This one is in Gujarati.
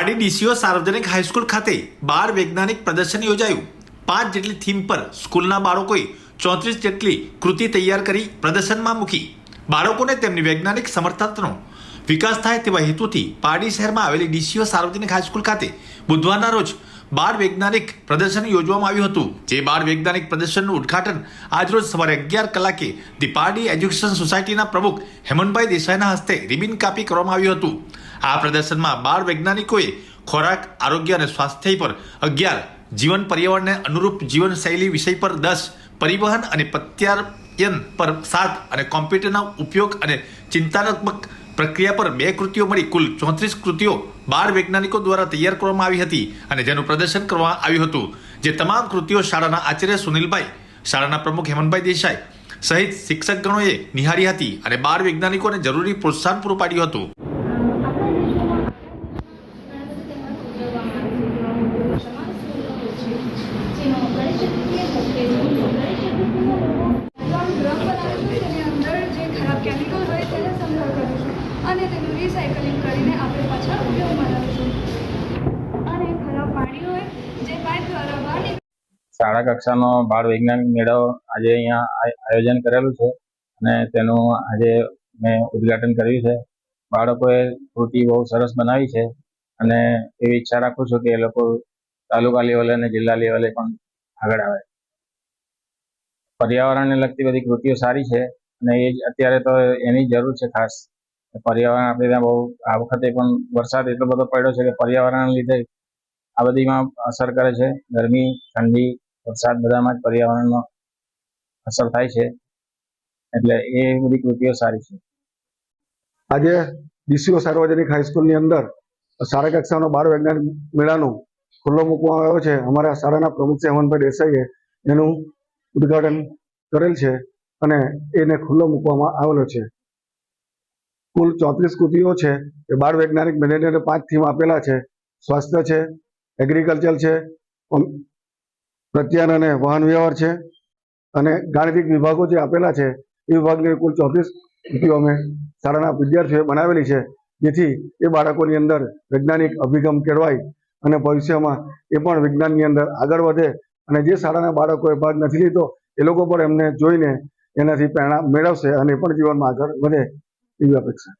પારડી ડીસીઓ સાર્વજનિક હાઈસ્કૂલ ખાતે બાર વૈજ્ઞાનિક પ્રદર્શન યોજાયું. પાંચ જેટલી થીમ પર સ્કૂલના બાળકોએ ચોત્રીસ જેટલી કૃતિ તૈયાર કરી પ્રદર્શનમાં મૂકી. બાળકોને તેમની વૈજ્ઞાનિક સમર્થતાનો વિકાસ થાય તેવા હેતુથી પારડી શહેરમાં આવેલી ડીસીઓ સાર્વજનિક હાઈસ્કૂલ ખાતે બુધવારના રોજ બાર વૈજ્ઞાનિક પ્રદર્શન યોજવામાં આવ્યું હતું. જે બાર વૈજ્ઞાનિક પ્રદર્શનનું ઉદ્ઘાટન આજરોજ સવારે અગિયાર કલાકે ધી પારડી એજ્યુકેશન સોસાયટીના પ્રમુખ હેમંતભાઈ દેસાઈના હસ્તે રિબિન કાપી કરવામાં આવ્યું હતું. આ પ્રદર્શનમાં બાર વૈજ્ઞાનિકોએ ખોરાક, આરોગ્ય અને સ્વાસ્થ્ય પર અગિયાર, જીવન પર્યાવરણને અનુરૂપ જીવનશૈલી વિષય પર દસ, પરિવહન અને પ્રત્યાયન પર સાત અને કોમ્પ્યુટરના ઉપયોગ અને ચિંતાત્મક પ્રક્રિયા પર બે કૃતિઓ મળી. કુલ ચોત્રીસ કૃતિઓ બાર વૈજ્ઞાનિકો દ્વારા તૈયાર કરવામાં આવી હતી અને જેનું પ્રદર્શન કરવામાં આવ્યું હતું. જે તમામ કૃતિઓ શાળાના આચાર્ય સુનિલભાઈ, શાળાના પ્રમુખ હેમંતભાઈ દેસાઈ સહિત શિક્ષકગણોએ નિહાળી હતી અને બાર વૈજ્ઞાનિકોને જરૂરી પ્રોત્સાહન પૂરું પાડ્યું હતું. અને તેનું રિસાયકલિંગ કરીને આપણે પાછા ઉપયોગમાં લાવીશું અને ખરાબ પાણી હોય જે પાઇપ દ્વારા બહાર શાળા કક્ષાનો બાળ વૈજ્ઞાનિક મેળો આજે અહીંયા આયોજન કરેલું છે અને તેનું આજે મેં ઉદ્ઘાટન કર્યું છે. બાળકોએ કૃતિ બહુ સરસ બનાવી છે અને એવી ઈચ્છા રાખું છું કે એ લોકો તાલુકા લેવલે અને જિલ્લા લેવલે પણ આગળ આવે. પર્યાવરણને લગતી બધી કૃતિઓ સારી છે અને એ જ અત્યારે તો એની જરૂર છે ખાસ. પર્યાવરણ આપણે ત્યાં બહુ, આ વખતે પણ વરસાદ એટલો બધો પડ્યો છે કે પર્યાવરણ લીધે આ બધીમાં અસર કરે છે. ગરમી, ઠંડી, વરસાદ બધામાં જ પર્યાવરણનો અસર થાય છે. એટલે એ બધી કૃતિઓ સારી છે. આજે ડીસીઓ સાર્વજનિક હાઈસ્કૂલની અંદર શાળા કક્ષાનો બાર વૈજ્ઞાનિક મેળાનો ખુલ્લો મૂકવામાં આવ્યો છે. અમારા શાળાના પ્રમુખ શ્રી હેમંતભાઈ દેસાઈએ એનું ઉદ્ઘાટન કરેલ છે અને એને ખુલ્લો મૂકવામાં આવેલો છે. કુલ ચોત્રીસ કૃતિઓ છે, એ બાળ વૈજ્ઞાનિક મેળાને પાંચ થીમ આપેલા છે. સ્વાસ્થ્ય છે એગ્રીકલ્ચર છે પ્રત્યાન અને વાહન વ્યવહાર છે, અને ગાણિતિક વિભાગો જે આપેલા છે, એ વિભાગની કુલ ચોત્રીસ કૃતિઓ અમે શાળાના વિદ્યાર્થીઓએ બનાવેલી છે. જેથી એ બાળકોની અંદર વૈજ્ઞાનિક અભિગમ કેળવાય અને ભવિષ્યમાં એ પણ વિજ્ઞાનની અંદર આગળ વધે અને જે શાળાના બાળકોએ ભાગ નથી લીધો, એ લોકો પણ એમને જોઈને એનાથી પ્રેરણા મેળવશે અને એ પણ જીવનમાં આગળ વધે. એવી અપેક્ષા